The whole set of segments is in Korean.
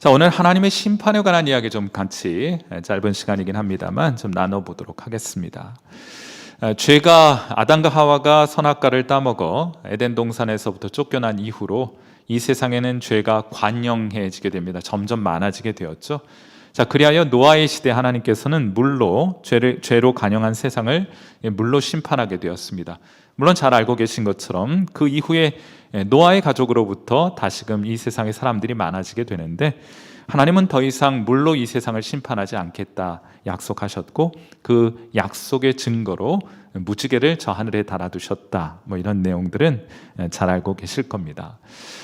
자, 오늘 하나님의 심판에 관한 이야기 좀 같이 짧은 시간이긴 합니다만 좀 나눠보도록 하겠습니다. 아, 죄가 아담과 하와가 선악과를 따먹어 에덴 동산에서부터 쫓겨난 이후로 이 세상에는 죄가 관영해지게 됩니다. 점점 많아지게 되었죠. 자, 그리하여 노아의 시대 하나님께서는 물로 죄를 죄로 관영한 세상을 물로 심판하게 되었습니다. 물론 잘 알고 계신 것처럼 그 이후에 노아의 가족으로부터 다시금 이 세상의 사람들이 많아지게 되는데 하나님은 더 이상 물로 이 세상을 심판하지 않겠다 약속하셨고 그 약속의 증거로 무지개를 저 하늘에 달아두셨다. 뭐 이런 내용들은 잘 알고 계실 겁니다.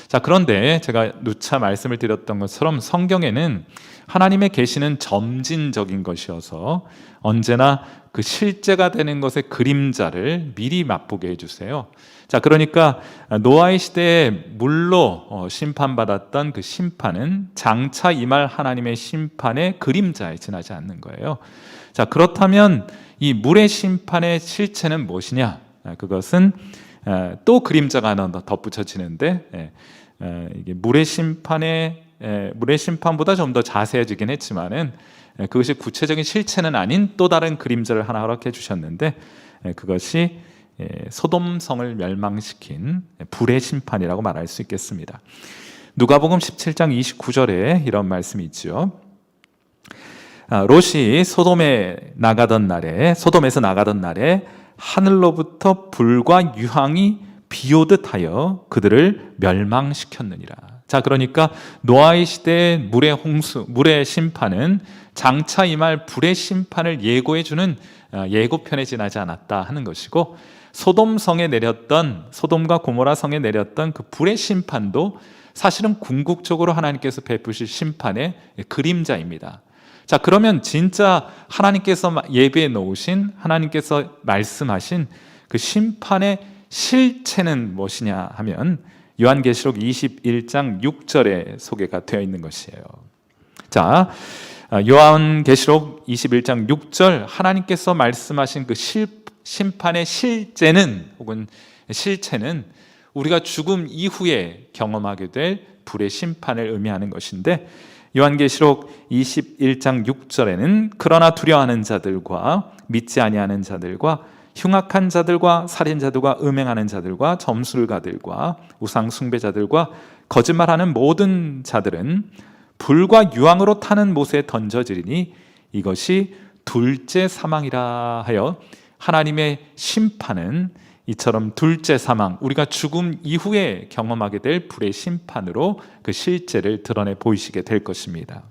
자, 그런데 제가 누차 말씀을 드렸던 것처럼 성경에는 하나님의 계시는 점진적인 것이어서 언제나 그 실제가 되는 것의 그림자를 미리 맛보게 해주세요. 자, 그러니까 노아의 시대에 물로 어, 심판받았던 그 심판은 장차 임할 하나님의 심판의 그림자에 지나지 않는 거예요. 자, 그렇다면 이 물의 심판의 실체는 무엇이냐? 아, 그것은 또 그림자가 하나 더 덧붙여지는데 이게 물의 심판의 물의 심판보다 좀 더 자세해지긴 했지만은 그것이 구체적인 실체는 아닌 또 다른 그림자를 하나 허락해 주셨는데 그것이 소돔성을 멸망시킨 불의 심판이라고 말할 수 있겠습니다. 누가복음 17장 29절에 이런 말씀이. 아, 롯이 소돔에 나가던 날에 소돔에서 나가던 날에 하늘로부터 불과 유황이 비오듯 하여 그들을 멸망시켰느니라. 자, 그러니까 노아의 시대의 물의 홍수, 물의 심판은 장차 임할 불의 심판을 예고해 주는 아, 예고편에 지나지 않았다 하는 것이고 소돔 성에 내렸던 소돔과 고모라 성에 내렸던 그 불의 심판도 사실은 궁극적으로 하나님께서 베푸실 심판의 그림자입니다. 자, 그러면 진짜 하나님께서 예배에 놓으신 하나님께서 말씀하신 그 심판의 실체는 무엇이냐 하면 요한계시록 21장 6절에 소개가 되어 있는 것이에요. 자, 요한계시록 21장 6절 하나님께서 말씀하신 그 실, 심판의 실제는 혹은 실체는 우리가 죽음 이후에 경험하게 될 불의 심판을 의미하는 것인데 요한계시록 21장 6절에는 그러나 두려워하는 자들과 믿지 아니하는 자들과 흉악한 자들과 살인자들과 음행하는 자들과 점술가들과 우상 숭배자들과 거짓말하는 모든 자들은 불과 유황으로 타는 못에 던져지리니 이것이 둘째 사망이라 하여 하나님의 심판은 이처럼 둘째 사망, 우리가 죽음 이후에 경험하게 될 불의 심판으로 그 실제를 드러내 보이시게 될 것입니다.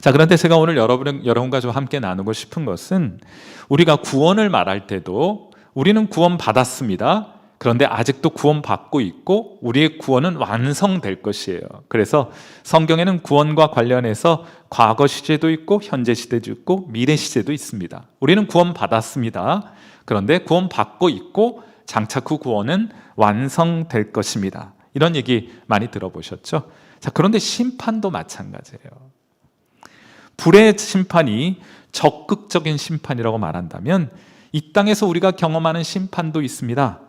자, 그런데 제가 오늘 여러분, 여러분과 좀 함께 나누고 싶은 것은 우리가 구원을 말할 때도 우리는 구원 받았습니다. 그런데 아직도 구원 받고 있고 우리의 구원은 완성될 것이에요. 그래서 성경에는 구원과 관련해서 과거 시제도 있고 현재 시제도 있고 미래 시제도 있습니다. 우리는 구원 받았습니다. 그런데 구원 받고 있고 장차 그 구원은 완성될 것입니다. 이런 얘기 많이 들어보셨죠? 자, 그런데 심판도 마찬가지예요. 불의 심판이 적극적인 심판이라고 말한다면 이 땅에서 우리가 경험하는 심판도 있습니다.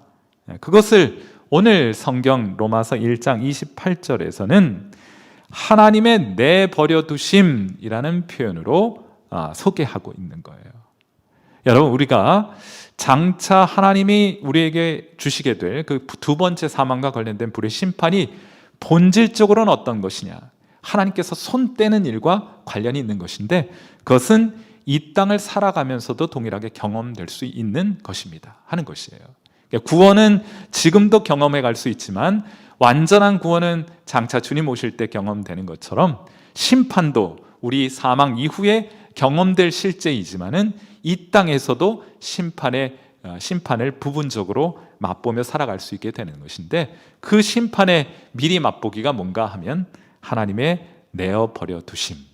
예, 그것을 오늘 성경 로마서 1장 28절에서는 하나님의 내버려 두심이라는 표현으로 아, 소개하고 있는 거예요. 여러분 우리가 장차 하나님이 우리에게 주시게 될 그 두 번째 사망과 관련된 불의 심판이 본질적으로는 어떤 것이냐? 하나님께서 손 떼는 일과 관련이 있는 것인데 그것은 이 땅을 살아가면서도 동일하게 경험될 수 있는 것입니다. 하는 것이에요. 그러니까 구원은 지금도 경험해 갈 수 있지만 완전한 구원은 장차 주님 오실 때 경험되는 것처럼 심판도 우리 사망 이후에 경험될 실제이지만은 이 땅에서도 심판의 어, 심판을 부분적으로 맛보며 살아갈 수 있게 되는 것인데 그 심판의 미리 맛보기가 뭔가 하면 하나님의 내어 버려 두심이에요.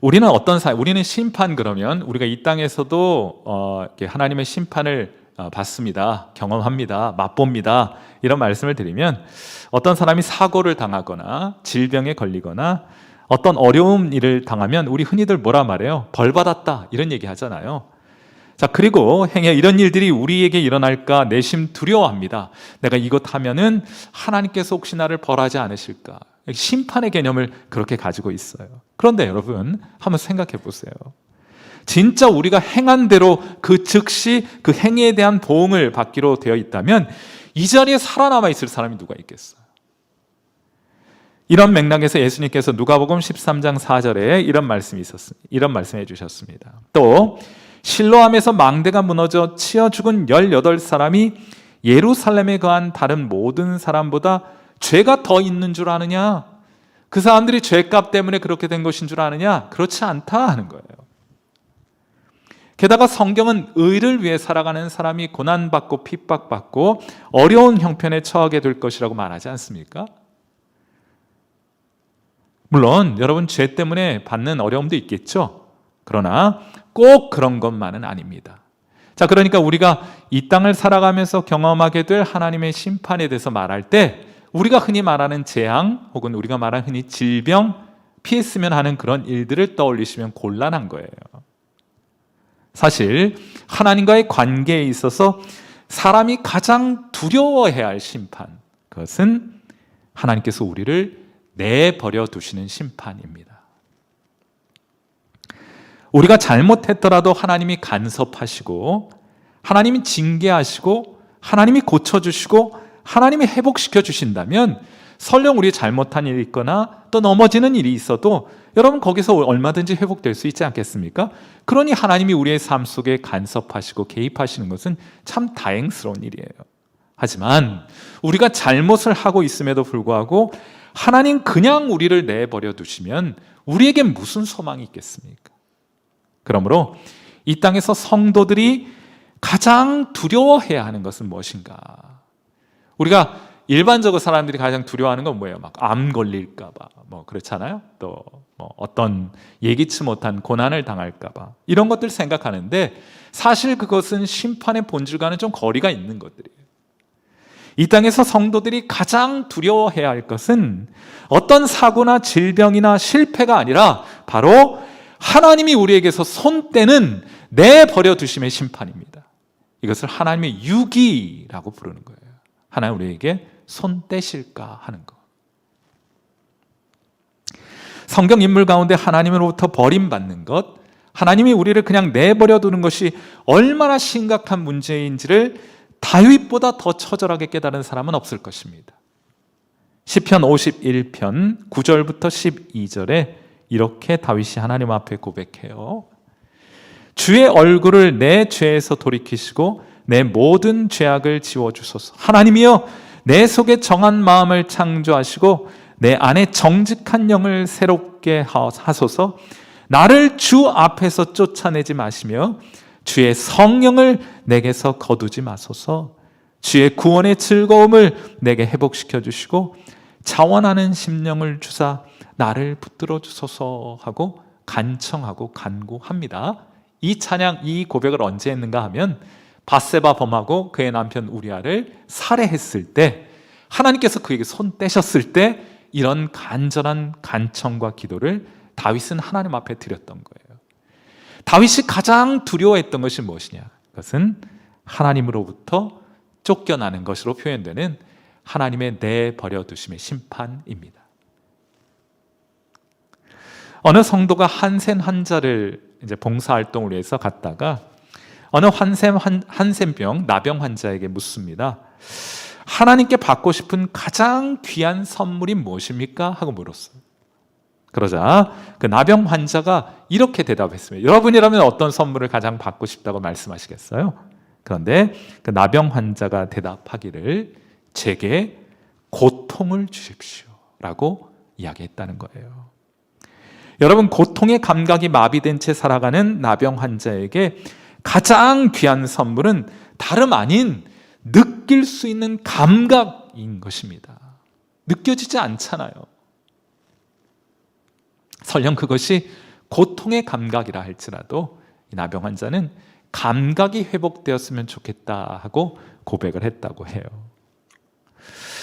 우리는 어떤 사 우리는 심판 그러면 우리가 이 땅에서도 어, 하나님의 심판을 어, 받습니다. 경험합니다. 맛봅니다. 이런 말씀을 드리면 어떤 사람이 사고를 당하거나 질병에 걸리거나 어떤 어려운 일을 당하면 우리 흔히들 뭐라 말해요? 벌 받았다. 이런 얘기 하잖아요. 자, 그리고 행여 이런 일들이 우리에게 일어날까 내심 두려워합니다. 내가 이것 하면은 하나님께서 혹시 나를 벌하지 않으실까? 심판의 개념을 그렇게 가지고 있어요. 그런데 여러분, 한번 생각해 보세요. 진짜 우리가 행한 대로 그 즉시 그 행위에 대한 보응을 받기로 되어 있다면 이 자리에 살아남아 있을 사람이 누가 있겠어요? 이런 맥락에서 예수님께서 누가복음 13장 4절에 이런 말씀이 있었습니다. 이런 말씀해 주셨습니다. 또 실로암에서 망대가 무너져 치어 죽은 18사람이 예루살렘에 거한 다른 모든 사람보다 죄가 더 있는 줄 아느냐? 그 사람들이 죄값 때문에 그렇게 된 것인 줄 아느냐? 그렇지 않다 하는 거예요. 게다가 성경은 의를 위해 살아가는 사람이 고난받고 핍박받고 어려운 형편에 처하게 될 것이라고 말하지 않습니까? 물론 여러분 죄 때문에 받는 어려움도 있겠죠. 그러나 꼭 그런 것만은 아닙니다. 자, 그러니까 우리가 이 땅을 살아가면서 경험하게 될 하나님의 심판에 대해서 말할 때 우리가 흔히 말하는 재앙 혹은 우리가 말하는 흔히 질병 피했으면 하는 그런 일들을 떠올리시면 곤란한 거예요. 사실 하나님과의 관계에 있어서 사람이 가장 두려워해야 할 심판 그것은 하나님께서 우리를 내버려 두시는 심판입니다. 우리가 잘못했더라도 하나님이 간섭하시고 하나님이 징계하시고 하나님이 고쳐주시고 하나님이 회복시켜 주신다면 설령 우리 잘못한 일이 있거나 또 넘어지는 일이 있어도 여러분 거기서 얼마든지 회복될 수 있지 않겠습니까? 그러니 하나님이 우리의 삶 속에 간섭하시고 개입하시는 것은 참 다행스러운 일이에요. 하지만 우리가 잘못을 하고 있음에도 불구하고 하나님 그냥 우리를 내버려 두시면 우리에게 무슨 소망이 있겠습니까? 그러므로 이 땅에서 성도들이 가장 두려워해야 하는 것은 무엇인가? 우리가 일반적으로 사람들이 가장 두려워하는 건 뭐예요? 막 암 걸릴까봐, 뭐 그렇잖아요. 또 뭐 어떤 예기치 못한 고난을 당할까봐 이런 것들 생각하는데 사실 그것은 심판의 본질과는 좀 거리가 있는 것들이에요. 이 땅에서 성도들이 가장 두려워해야 할 것은 어떤 사고나 질병이나 실패가 아니라 바로 하나님이 우리에게서 손 떼는 내 버려 두심의 심판입니다. 이것을 하나님의 유기라고 부르는 거예요. 하나님 우리에게 손 떼실까 하는 것. 성경 인물 가운데 하나님으로부터 버림받는 것, 하나님이 우리를 그냥 내버려 두는 것이 얼마나 심각한 문제인지를 다윗보다 더 처절하게 깨달은 사람은 없을 것입니다. 시편 51편 9절부터 12절에 이렇게 다윗이 하나님 앞에 고백해요. 주의 얼굴을 내 죄에서 돌이키시고 내 모든 죄악을 지워 주소서. 하나님이여 내 속에 정한 마음을 창조하시고 내 안에 정직한 영을 새롭게 하소서. 나를 주 앞에서 쫓아내지 마시며 주의 성령을 내게서 거두지 마소서. 주의 구원의 즐거움을 내게 회복시켜 주시고 자원하는 심령을 주사 나를 붙들어 주소서 하고 간청하고 간구합니다. 이 찬양, 이 고백을 언제 했는가 하면 바세바 범하고 그의 남편 우리아를 살해했을 때 하나님께서 그에게 손 떼셨을 때 이런 간절한 간청과 기도를 다윗은 하나님 앞에 드렸던 거예요. 다윗이 가장 두려워했던 것이 무엇이냐? 그것은 하나님으로부터 쫓겨나는 것으로 표현되는 하나님의 내버려 두심의 심판입니다. 어느 성도가 한센 환자를 이제 봉사 활동을 위해서 갔다가 어느 한센 한센병 나병 환자에게 묻습니다. 하나님께 받고 싶은 가장 귀한 선물이 무엇입니까? 하고 물었어요. 그러자 그 나병 환자가 이렇게 대답했습니다. 여러분이라면 어떤 선물을 가장 받고 싶다고 말씀하시겠어요? 그런데 그 나병 환자가 대답하기를 제게 고통을 주십시오 라고 이야기했다는 거예요. 여러분 고통의 감각이 마비된 채 살아가는 나병 환자에게 가장 귀한 선물은 다름 아닌 느낄 수 있는 감각인 것입니다. 느껴지지 않잖아요. 설령 그것이 고통의 감각이라 할지라도 나병 환자는 감각이 회복되었으면 좋겠다 하고 고백을 했다고 해요.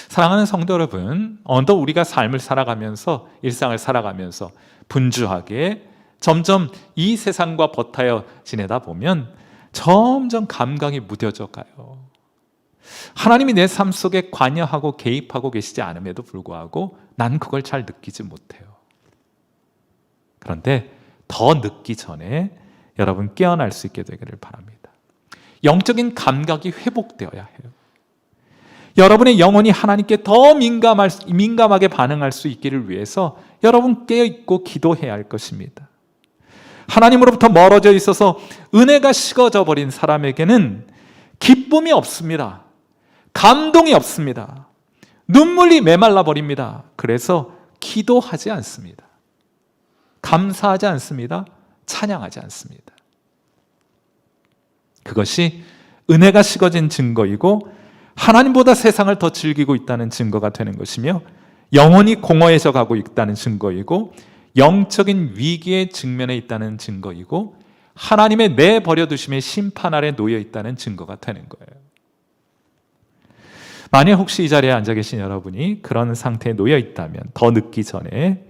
사랑하는 성도 여러분, 언더 우리가 삶을 살아가면서 일상을 살아가면서 분주하게 점점 이 세상과 버타여 지내다 보면 점점 감각이 무뎌져 가요. 하나님이 내 삶 속에 관여하고 개입하고 계시지 않음에도 불구하고 난 그걸 잘 느끼지 못해요. 그런데 더 늦기 전에 여러분 깨어날 수 있게 되기를 바랍니다. 영적인 감각이 회복되어야 해요. 여러분의 영혼이 하나님께 더 민감할, 민감하게 반응할 수 있기를 위해서 여러분 깨어있고 기도해야 할 것입니다. 하나님으로부터 멀어져 있어서 은혜가 식어져 버린 사람에게는 기쁨이 없습니다. 감동이 없습니다. 눈물이 메말라 버립니다. 그래서 기도하지 않습니다. 감사하지 않습니다. 찬양하지 않습니다. 그것이 은혜가 식어진 증거이고 하나님보다 세상을 더 즐기고 있다는 증거가 되는 것이며 영혼이 공허해져 가고 있다는 증거이고 영적인 위기에 직면해 있다는 증거이고 하나님의 내버려 두심의 심판 아래 놓여 있다는 증거가 되는 거예요. 만약 혹시 이 자리에 앉아 계신 여러분이 그런 상태에 놓여 있다면 더 늦기 전에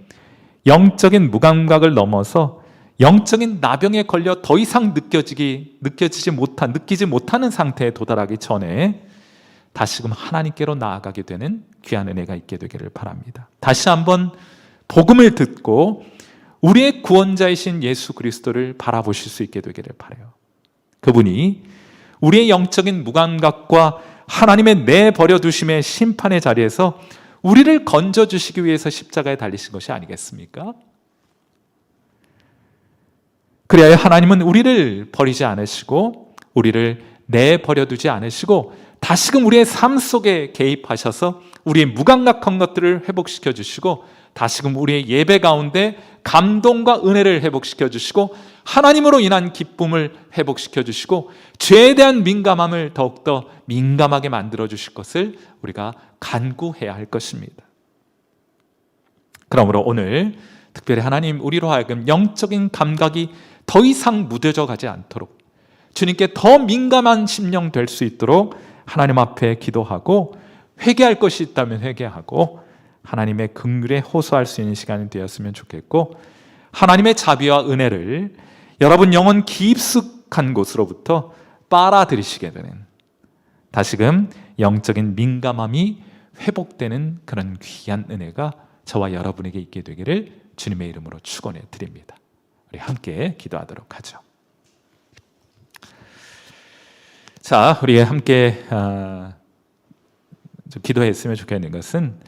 영적인 무감각을 넘어서 영적인 나병에 걸려 더 이상 느껴지기 느껴지지 못한 느끼지 못하는 상태에 도달하기 전에 다시금 하나님께로 나아가게 되는 귀한 은혜가 있게 되기를 바랍니다. 다시 한번 복음을 듣고 우리의 구원자이신 예수 그리스도를 바라보실 수 있게 되기를 바래요. 그분이 우리의 영적인 무감각과 하나님의 내버려 두심의 심판의 자리에서 우리를 건져 주시기 위해서 십자가에 달리신 것이 아니겠습니까? 그래야 하나님은 우리를 버리지 않으시고 우리를 내버려 두지 않으시고 다시금 우리의 삶 속에 개입하셔서 우리의 무감각한 것들을 회복시켜 주시고 다시금 우리의 예배 가운데 감동과 은혜를 회복시켜 주시고 하나님으로 인한 기쁨을 회복시켜 주시고 죄에 대한 민감함을 더욱더 민감하게 만들어 주실 것을 우리가 간구해야 할 것입니다. 그러므로 오늘 특별히 하나님 우리로 하여금 영적인 감각이 더 이상 무뎌져 가지 않도록 주님께 더 민감한 심령 될 수 있도록 하나님 앞에 기도하고 회개할 것이 있다면 회개하고 하나님의 긍휼에 호소할 수 있는 시간이 되었으면 좋겠고 하나님의 자비와 은혜를 여러분 영혼 깊숙한 곳으로부터 빨아들이시게 되는 다시금 영적인 민감함이 회복되는 그런 귀한 은혜가 저와 여러분에게 있게 되기를 주님의 이름으로 축원해 드립니다. 우리 함께 기도하도록 하죠. 자, 우리 함께 아, 좀 기도했으면 좋겠는 것은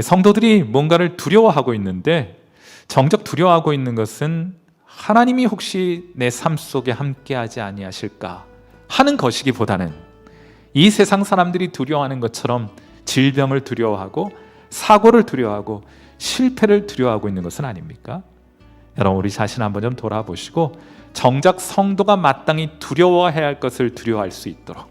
성도들이 뭔가를 두려워하고 있는데 정작 두려워하고 있는 것은 하나님이 혹시 내 삶 속에 함께하지 아니하실까 하는 것이기보다는 이 세상 사람들이 두려워하는 것처럼 질병을 두려워하고 사고를 두려워하고 실패를 두려워하고 있는 것은 아닙니까? 여러분 우리 자신 한번 좀 돌아보시고 정작 성도가 마땅히 두려워해야 할 것을 두려워할 수 있도록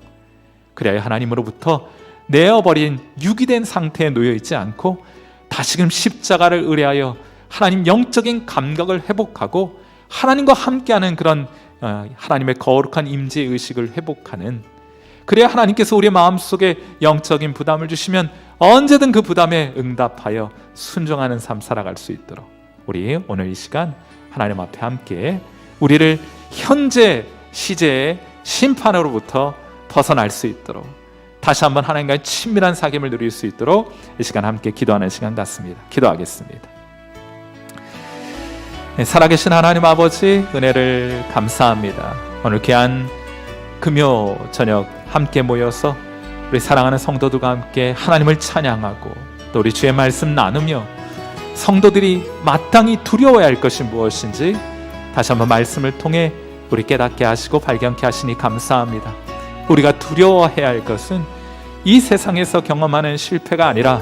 그래야 하나님으로부터 내어버린 유기된 상태에 놓여 있지 않고 다시금 십자가를 의뢰하여 하나님 영적인 감각을 회복하고 하나님과 함께하는 그런 어, 하나님의 거룩한 임재 의식을 회복하는 그래야 하나님께서 우리 마음속에 영적인 부담을 주시면 언제든 그 부담에 응답하여 순종하는 삶 살아갈 수 있도록 우리 오늘 이 시간 하나님 앞에 함께 우리를 현재 시제의 심판으로부터 벗어날 수 있도록 다시 한번 하나님과의 친밀한 사귐을 누릴 수 있도록 이 시간 함께 기도하는 시간 같습니다. 기도하겠습니다. 네, 살아계신 하나님 아버지 은혜를 감사합니다. 오늘 귀한 금요 저녁 함께 모여서 우리 사랑하는 성도들과 함께 하나님을 찬양하고 또 우리 주의 말씀 나누며 성도들이 마땅히 두려워야 할 것이 무엇인지 다시 한번 말씀을 통해 우리 깨닫게 하시고 발견케 하시니 감사합니다. 우리가 두려워해야 할 것은 이 세상에서 경험하는 실패가 아니라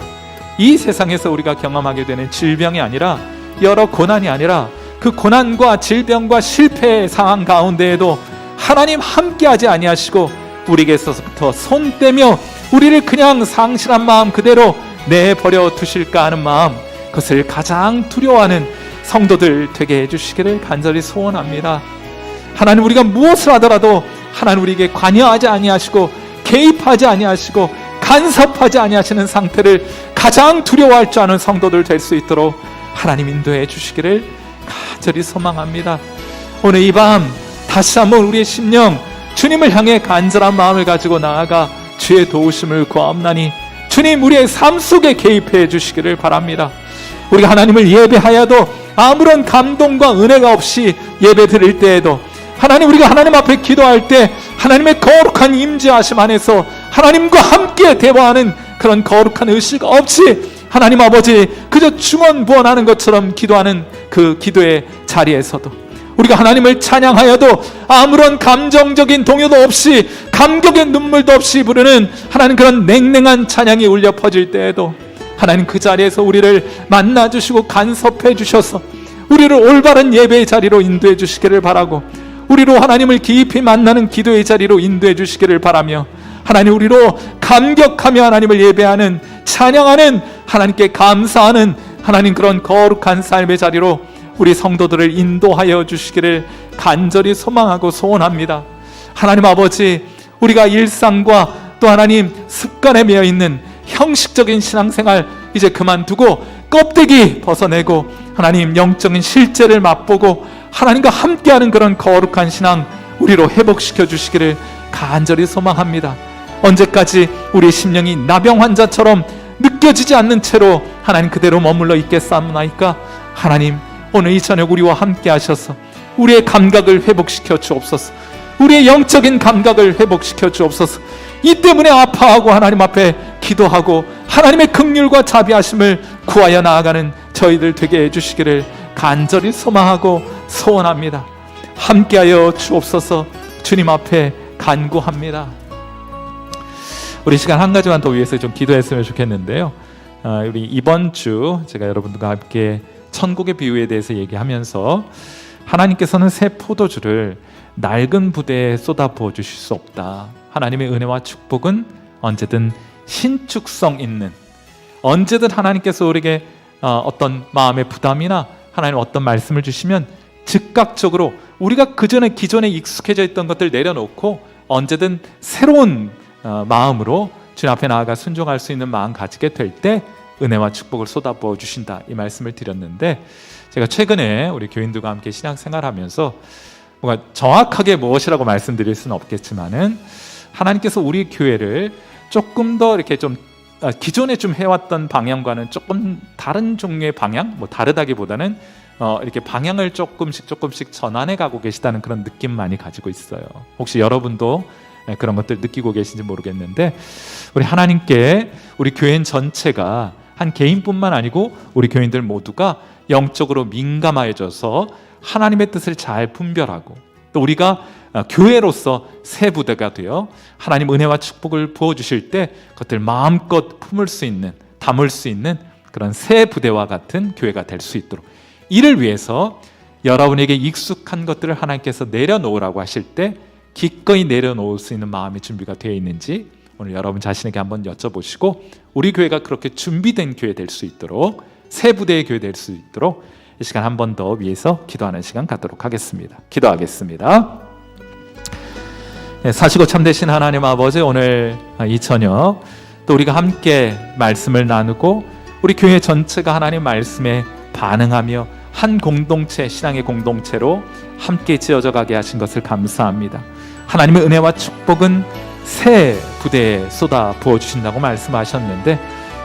이 세상에서 우리가 경험하게 되는 질병이 아니라 여러 고난이 아니라 그 고난과 질병과 실패의 상황 가운데에도 하나님 함께하지 아니하시고 우리에게서부터 손 떼며 우리를 그냥 상실한 마음 그대로 내버려 두실까 하는 마음 그것을 가장 두려워하는 성도들 되게 해주시기를 간절히 소원합니다. 하나님 우리가 무엇을 하더라도 하나님 우리에게 관여하지 아니하시고 개입하지 아니하시고 간섭하지 아니하시는 상태를 가장 두려워할 줄 아는 성도들 될 수 있도록 하나님 인도해 주시기를 간절히 소망합니다. 오늘 이 밤 다시 한번 우리의 심령 주님을 향해 간절한 마음을 가지고 나아가 주의 도우심을 구하옵나니 주님 우리의 삶 속에 개입해 주시기를 바랍니다. 우리가 하나님을 예배하여도 아무런 감동과 은혜가 없이 예배 드릴 때에도 하나님 우리가 하나님 앞에 기도할 때 하나님의 거룩한 임재하심 안에서 하나님과 함께 대화하는 그런 거룩한 의식 없이 하나님 아버지 그저 중언부언하는 것처럼 기도하는 그 기도의 자리에서도 우리가 하나님을 찬양하여도 아무런 감정적인 동요도 없이 감격의 눈물도 없이 부르는 하나님 그런 냉랭한 찬양이 울려 퍼질 때에도 하나님 그 자리에서 우리를 만나 주시고 간섭해 주셔서 우리를 올바른 예배의 자리로 인도해 주시기를 바라고 우리로 하나님을 깊이 만나는 기도의 자리로 인도해 주시기를 바라며 하나님 우리로 감격하며 하나님을 예배하는 찬양하는 하나님께 감사하는 하나님 그런 거룩한 삶의 자리로 우리 성도들을 인도하여 주시기를 간절히 소망하고 소원합니다. 하나님 아버지 우리가 일상과 또 하나님 습관에 매여 있는 형식적인 신앙생활 이제 그만두고 껍데기 벗어내고 하나님 영적인 실제를 맛보고 하나님과 함께하는 그런 거룩한 신앙 우리로 회복시켜 주시기를 간절히 소망합니다. 언제까지 우리 심령이 나병 환자처럼 느껴지지 않는 채로 하나님 그대로 머물러 있겠사옵나이까? 하나님 오늘 이 저녁 우리와 함께 하셔서 우리의 감각을 회복시켜 주옵소서. 우리의 영적인 감각을 회복시켜 주옵소서. 이 때문에 아파하고 하나님 앞에 기도하고 하나님의 긍휼과 자비하심을 구하여 나아가는 저희들 되게 해 주시기를 간절히 소망하고 소원합니다 함께하여 주옵소서 주님 앞에 간구합니다 우리 시간 한 가지만 더 위해서 좀 기도했으면 좋겠는데요. 아, 우리 이번 주 제가 여러분들과 함께 천국의 비유에 대해서 얘기하면서 하나님께서는 새 포도주를 낡은 부대에 쏟아 부어 주실 수 없다. 하나님의 은혜와 축복은 언제든 신축성 있는 언제든 하나님께서 우리에게 어, 어떤 마음의 부담이나 하나님 어떤 말씀을 주시면 즉각적으로 우리가 그 전에 기존에 익숙해져 있던 것들 내려놓고 언제든 새로운 어, 마음으로 주님 앞에 나아가 순종할 수 있는 마음 가지게 될 때 은혜와 축복을 쏟아부어 주신다 이 말씀을 드렸는데 제가 최근에 우리 교인들과 함께 신앙생활하면서 뭔가 정확하게 무엇이라고 말씀드릴 수는 없겠지만은 하나님께서 우리 교회를 조금 더 이렇게 좀 아, 기존에 좀 해왔던 방향과는 조금 다른 종류의 방향, 뭐 다르다기보다는 어, 이렇게 방향을 조금씩 조금씩 전환해 가고 계시다는 그런 느낌 많이 가지고 있어요. 혹시 여러분도 네, 그런 것들 느끼고 계신지 모르겠는데 우리 하나님께 우리 교인 전체가 한 개인뿐만 아니고 우리 교인들 모두가 영적으로 민감해져서 하나님의 뜻을 잘 분별하고 또 우리가 아, 교회로서 새 부대가 되어 하나님 은혜와 축복을 부어 주실 때 그것들 마음껏 품을 수 있는 담을 수 있는 그런 새 부대와 같은 교회가 될 수 있도록 이를 위해서 여러분에게 익숙한 것들을 하나님께서 내려놓으라고 하실 때 기꺼이 내려놓을 수 있는 마음의 준비가 되어 있는지 오늘 여러분 자신에게 한번 여쭤보시고 우리 교회가 그렇게 준비된 교회 될 수 있도록 새 부대의 교회 될 수 있도록 이 시간 한 번 더 위해서 기도하는 시간 갖도록 하겠습니다. 기도하겠습니다. 네, 사시고 참되신 하나님 아버지 오늘 이 저녁 또 우리가 함께 말씀을 나누고 우리 교회 전체가 하나님 말씀에 반응하며 한 공동체 신앙의 공동체로 함께 지어져 가게 하신 것을 감사합니다. 하나님의 은혜와 축복은 새 부대에 쏟아 부어 주신다고 말씀하셨는데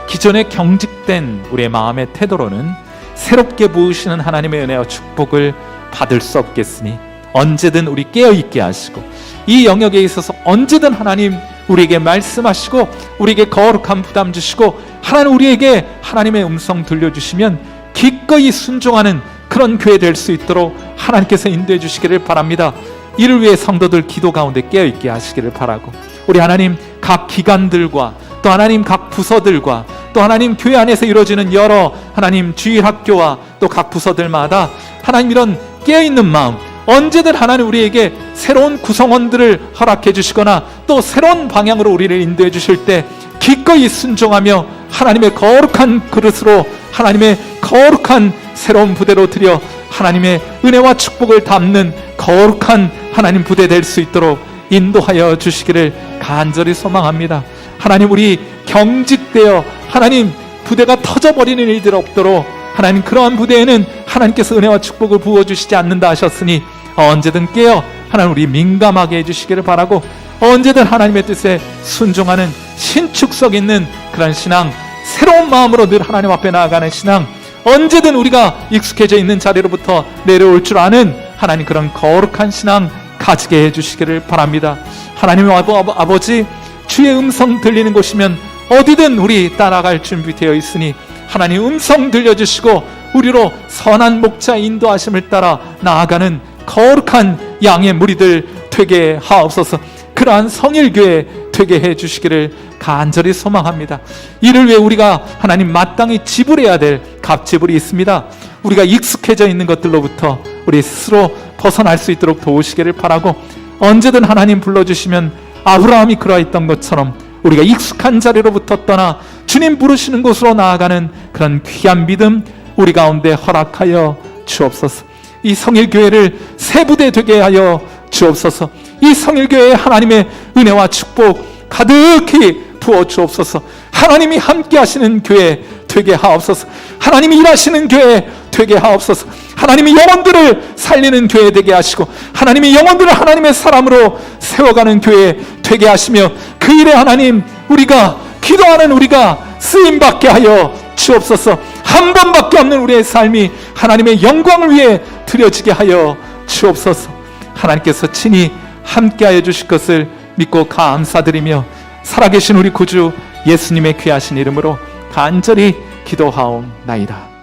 기존의 경직된 우리의 마음의 태도로는 새롭게 부으시는 하나님의 은혜와 축복을 받을 수 없겠으니 언제든 우리 깨어 있게 하시고 이 영역에 있어서 언제든 하나님 우리에게 말씀하시고 우리에게 거룩한 부담 주시고 하나님 우리에게 하나님의 음성 들려주시면 기꺼이 순종하는 그런 교회 될 수 있도록 하나님께서 인도해 주시기를 바랍니다. 이를 위해 성도들 기도 가운데 깨어 있게 하시기를 바라고 우리 하나님 각 기관들과 또 하나님 각 부서들과 또 하나님 교회 안에서 이루어지는 여러 하나님 주일 학교와 또 각 부서들마다 하나님 이런 깨어 있는 마음 언제든 하나님 우리에게 새로운 구성원들을 허락해 주시거나 또 새로운 방향으로 우리를 인도해 주실 때 기꺼이 순종하며 하나님의 거룩한 그릇으로 하나님의 거룩한 새로운 부대로 드려 하나님의 은혜와 축복을 담는 거룩한 하나님 부대 될 수 있도록 인도하여 주시기를 간절히 소망합니다. 하나님 우리 경직되어 하나님 부대가 터져버리는 일들 없도록 하나님 그러한 부대에는 하나님께서 은혜와 축복을 부어 주시지 않는다 하셨으니 언제든 깨어 하나님 우리 민감하게 해주시기를 바라고 언제든 하나님의 뜻에 순종하는 신축성 있는 그런 신앙 새로운 마음으로 늘 하나님 앞에 나아가는 신앙 언제든 우리가 익숙해져 있는 자리로부터 내려올 줄 아는 하나님 그런 거룩한 신앙 가지게 해주시기를 바랍니다. 하나님 아버, 아버 지 주의 음성 들리는 곳이면 어디든 우리 따라갈 준비되어 있으니 하나님 음성 들려주시고 우리로 선한 목자 인도하심을 따라 나아가는 거룩한 양의 무리들 되게 하옵소서 그러한 성일교회 되게 해 주시기를 간절히 소망합니다. 이를 위해 우리가 하나님 마땅히 지불해야 될 값지불이 있습니다. 우리가 익숙해져 있는 것들로부터 우리 스스로 벗어날 수 있도록 도우시기를 바라고 언제든 하나님 불러주시면 아브라함이 그러했던 것처럼 우리가 익숙한 자리로부터 떠나 주님 부르시는 곳으로 나아가는 그런 귀한 믿음 우리 가운데 허락하여 주옵소서. 이 성일교회를 세부대 되게 하여 주옵소서. 이 성일교회에 하나님의 은혜와 축복 가득히 부어 주옵소서. 하나님이 함께 하시는 교회 되게 하옵소서. 하나님이 일하시는 교회 되게 하옵소서. 하나님이 영혼들을 살리는 교회 되게 하시고 하나님이 영혼들을 하나님의 사람으로 세워가는 교회 되게 하시며 그 일에 하나님 우리가 기도하는 우리가 쓰임 받게 하여 주옵소서. 한 번밖에 없는 우리의 삶이 하나님의 영광을 위해 드려지게 하여 주옵소서. 하나님께서 친히 함께하여 주실 것을 믿고 감사드리며 살아계신 우리 구주 예수님의 귀하신 이름으로 간절히 기도하옵나이다.